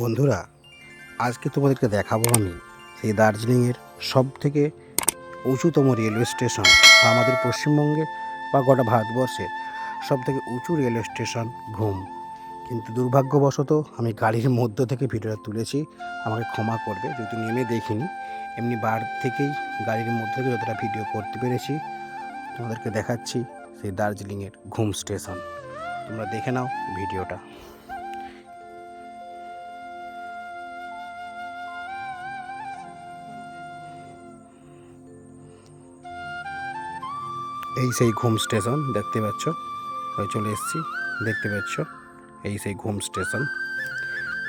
বন্ধুরা, আজকে তোমাদেরকে দেখাবো আমি সেই দার্জিলিংয়ের সব থেকে উঁচুতম রেলওয়ে স্টেশন আমাদের পশ্চিমবঙ্গে বা গোটা ভারতবর্ষের সব থেকে উঁচু রেলওয়ে স্টেশন ঘুম। কিন্তু দুর্ভাগ্যবশত আমি গাড়ির মধ্য থেকে ভিডিওটা তুলেছি, আমাকে ক্ষমা করবে, যেহেতু নেমে দেখিনি। এমনি বার থেকেই গাড়ির মধ্যে থেকে যতটা ভিডিও করতে পেরেছি, তোমাদেরকে দেখাচ্ছি সেই দার্জিলিংয়ের ঘুম স্টেশন। তোমরা দেখে নাও ভিডিওটা। এই সেই ঘুম স্টেশন দেখতে পাচ্ছ? ওই চলে এসেছি, দেখতে পাচ্ছ? এই সেই ঘুম স্টেশন।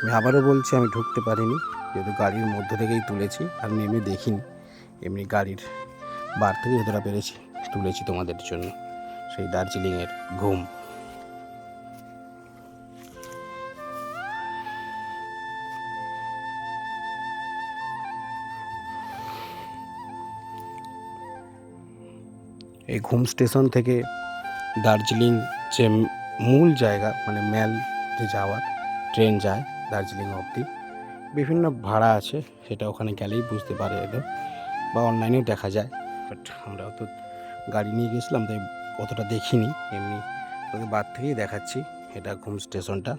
আমি আবারও বলছি, আমি ঢুকতে পারিনি, যেহেতু গাড়ির মধ্য থেকেই তুলেছি, আর এমনি দেখিনি। এমনি গাড়ির বার থেকে যতটা পেরেছি, তুলেছি তোমাদের জন্য। সেই দার্জিলিংয়ের ঘুম। এই ঘুম স্টেশন থেকে দার্জিলিং যে মূল জায়গা মানে ম্যাল যে যাওয়ার ট্রেন যায় দার্জিলিং অবধি, বিভিন্ন ভাড়া আছে, সেটা ওখানে গেলেই বুঝতে পারে এলো বা অনলাইনেও দেখা যায়। বাট আমরা অত গাড়ি নিয়ে গেছিলাম, তাই অতটা দেখিনি, এমনি তোকে বাদ থেকেই দেখাচ্ছি, এটা ঘুম স্টেশনটা।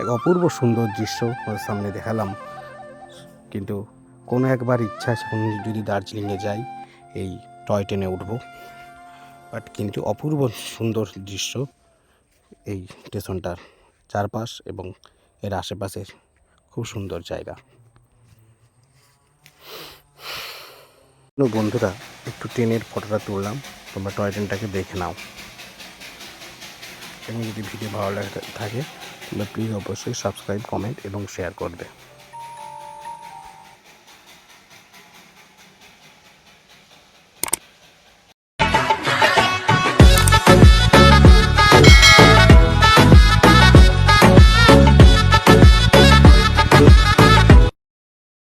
এক অপূর্ব সুন্দর দৃশ্য ওদের সামনে দেখালাম। কিন্তু কোনো একবার ইচ্ছা কোনো যদি দার্জিলিংয়ে যাই, এই টয় ট্রেনে উঠবো। বাট কিন্তু অপূর্ব সুন্দর দৃশ্য এই স্টেশনটার চারপাশ এবং এর আশেপাশের খুব সুন্দর জায়গা। বন্ধুরা, একটু ট্রেনের ফটোটা তুললাম। তোমরা টয় ট্রেনটাকে দেখে নাও। এবং যদি ভিডিও ভালো লাগে থাকে তাহলে প্লিজ অবশ্যই সাবস্ক্রাইব কমেন্ট এবং শেয়ার করবে।